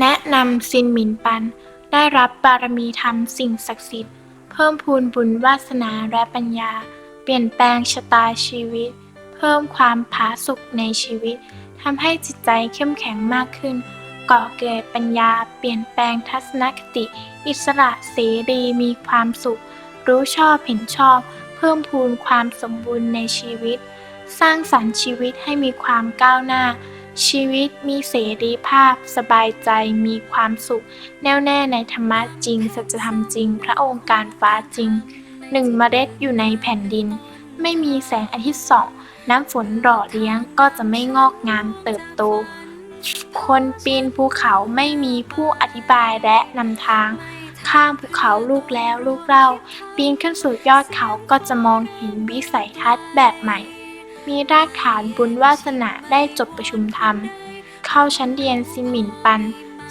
แนะนำซินหมินปัน ได้รับบารมีธรรมสิ่งศักดิ์สิทธิ์ เพิ่มพูนบุญวาสนาและปัญญา เปลี่ยนแปลงชะตาชีวิต เพิ่มความผาสุกในชีวิตทำให้จิตใจเข้มแข็งมากขึ้น ก่อเกิดปัญญา เปลี่ยนแปลงทัศนคติ อิสระเสรีมีความสุข รู้ชอบเห็นชอบ เพิ่มพูนความสมบูรณ์ในชีวิต สร้างสรรค์ชีวิตให้มีความก้าวหน้า ชีวิตมีเสรีภาพ สบายใจมีความสุข แน่วแน่ในธรรมะจริง สัจธรรมจริง พระองค์การฟ้าจริง หนึ่งเมล็ดอยู่ในแผ่นดิน ไม่มีแสงอาทิตย์ส่อง น้ำฝนหล่อเลี้ยงก็จะไม่งอกงามเติบโต คนปีนภูเขาไม่มีผู้อธิบายและนำทาง ข้ามภูเขาลูกแล้วลูกเล่า ปีนขึ้นสู่ยอดเขาก็จะมองเห็นวิสัยทัศน์แบบใหม่ มีรากฐานบุญวาสนาได้จบประชุมธรรม เข้าชั้นเรียนซิมินปัน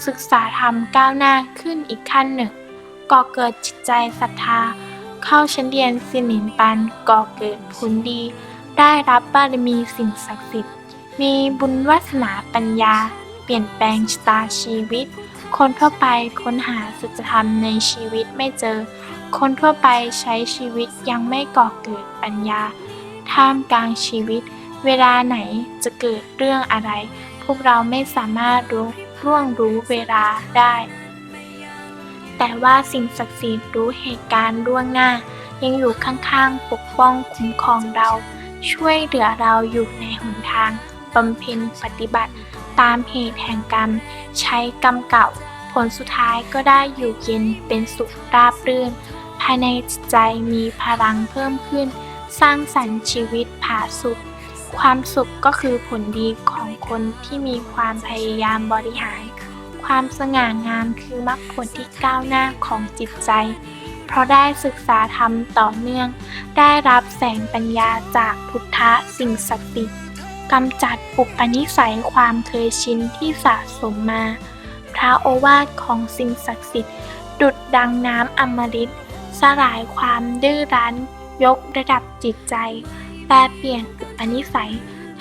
ศึกษาธรรมก้าวหน้าขึ้นอีกขั้นหนึ่ง ก่อเกิดจิตใจศรัทธา เข้าชั้นเรียนซิมินปัน ก่อเกิดผลดี ได้รับบารมีสิ่งศักดิ์สิทธิ์ มีบุญวาสนาปัญญา เปลี่ยนแปลงชะตาชีวิต คนทั่วไปค้นหาสัจธรรมในชีวิตไม่เจอ คนทั่วไปใช้ชีวิตยังไม่ก่อเกิดปัญญา ท่ามกลางชีวิต เวลาไหนจะเกิดเรื่องอะไร พวกเราไม่สามารถรู้ร่วงรู้เวลาได้ แต่ว่าสิ่งศักดิ์สิทธิ์รู้เหตุการณ์ล่วงหน้า ยังอยู่ข้างๆ ปกป้องคุ้มครองเรา ช่วยเหลือเราอยู่ในหนทางบำเพ็ญปฏิบัติตามเหตุแห่งกรรม ใช้กรรมเก่า ผลสุดท้ายก็ได้อยู่เย็นเป็นสุขราบรื่น ภายในจิตใจมีพลังเพิ่มขึ้น สร้างสรรค์ชีวิตผาสุขความสุขก็คือผลดีของคนที่มีความพยายามบริหาร ความสง่างามคือมรรคผลที่ก้าวหน้าของจิตใจ เพราะได้ศึกษาธรรมต่อเนื่อง ได้รับแสงปัญญาจากพุทธะสิ่งศักดิ์สิทธิ์กำจัดปุปนิสัยความเคยชินที่สะสมมา พระโอวาทของสิ่งศักดิ์สิทธิ์ ดุดดังน้ำอมฤตสลายความดื้อรั้น ยกระดับจิตใจ แปลเปลี่ยนอุปนิสัย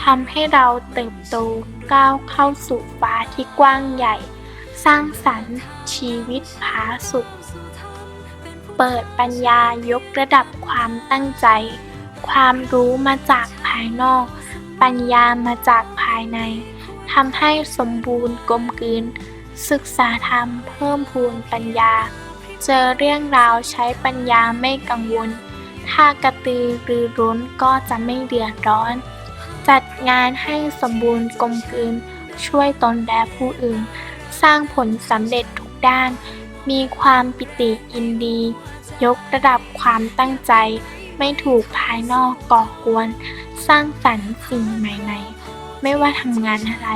ทำให้เราเติบโตก้าวเข้าสู่ฟ้าที่กว้างใหญ่ สร้างสรรค์ชีวิตผาสุข เปิดปัญญายกระดับความตั้งใจ ความรู้มาจากภายนอก ปัญญามาจากภายในทำให้สมบูรณ์กลมกลืน ศึกษาธรรมเพิ่มพูนปัญญา เจอเรื่องราวใช้ปัญญาไม่กังวล ถ้ากระตือรือร้นก็จะไม่เดือดร้อน จัดงานให้สมบูรณ์กลมกลืน ช่วยตนและผู้อื่น สร้างผลสำเร็จทุกด้าน มีความปิติยินดี ยกระดับความตั้งใจ ไม่ถูกภายนอกก่อกวน สร้างสรรค์สิ่งใหม่ๆ ไม่ว่าทำงานอะไร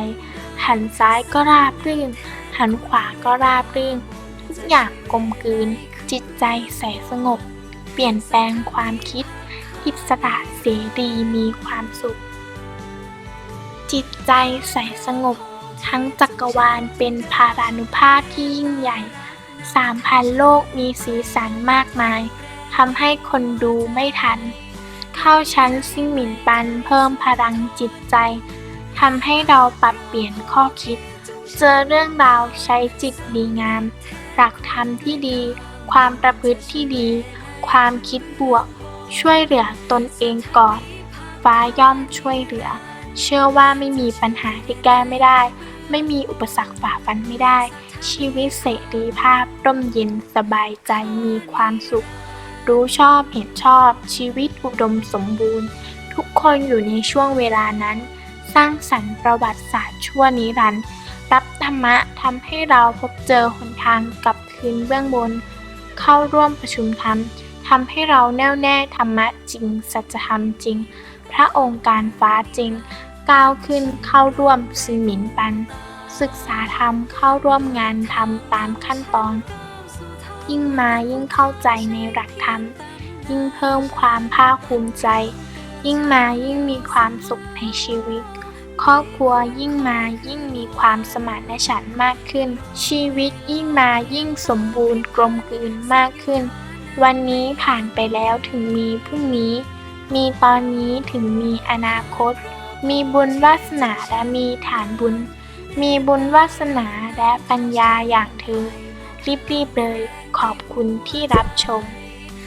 หันซ้ายก็ราบรื่น หันขวาก็ราบรื่น ทุกอย่างกลมกลืน จิตใจใสสงบ เปลี่ยนแปลงความคิด อิสระเสรีมีความสุข จิตใจใสสงบ ทั้งจักรวาลเป็นพารานุภาพที่ยิ่งใหญ่สามพันโลกมีสีสันมากมายทำให้คนดูไม่ทัน เข้าชั้นซิ่งหมินปันเพิ่มพลังจิตใจทำให้เราปรับเปลี่ยนข้อคิด เจอเรื่องราวใช้จิตดีงาม หลักธรรมที่ดี ความประพฤติที่ดี ความคิดบวก ช่วยเหลือตนเองก่อน ฟ้าย่อมช่วยเหลือ เชื่อว่าไม่มีปัญหาที่แก้ไม่ได้ ไม่มีอุปสรรคฝ่าฟันไม่ได้ ชีวิตเสรีภาพร่มเย็นสบายใจมีความสุข รู้ชอบเห็นชอบ ชีวิตอุดมสมบูรณ์ ทุกคนอยู่ในช่วงเวลานั้น สร้างสรรค์ประวัติศาสตร์ชั่วนิรันดร์รับธรรมะทำให้เราพบเจอหนทางกลับคืนเบื้องบน เข้าร่วมประชุมธรรมทำให้เราแน่วแน่ธรรมะจริง สัจธรรมจริง พระองค์การฟ้าจริง ก้าวขึ้นเข้าร่วมซินหมินปัน ศึกษาธรรมเข้าร่วมงานทำตามขั้นตอน ยิ่งมายิ่งเข้าใจในหลักธรรม ยิ่งเพิ่มความภาคภูมิใจ ยิ่งมายิ่งมีความสุขในชีวิต ครอบครัวยิ่งมายิ่งมีความสมานฉันท์มากขึ้น ชีวิตยิ่งมายิ่งสมบูรณ์กลมกลืนมากขึ้น วันนี้ผ่านไปแล้วถึงมีพรุ่งนี้ มีตอนนี้ถึงมีอนาคต มีบุญวาสนาและมีฐานบุญ มีบุญวาสนาและปัญญาอย่างเธอรีบๆเลยขอบคุณที่รับชม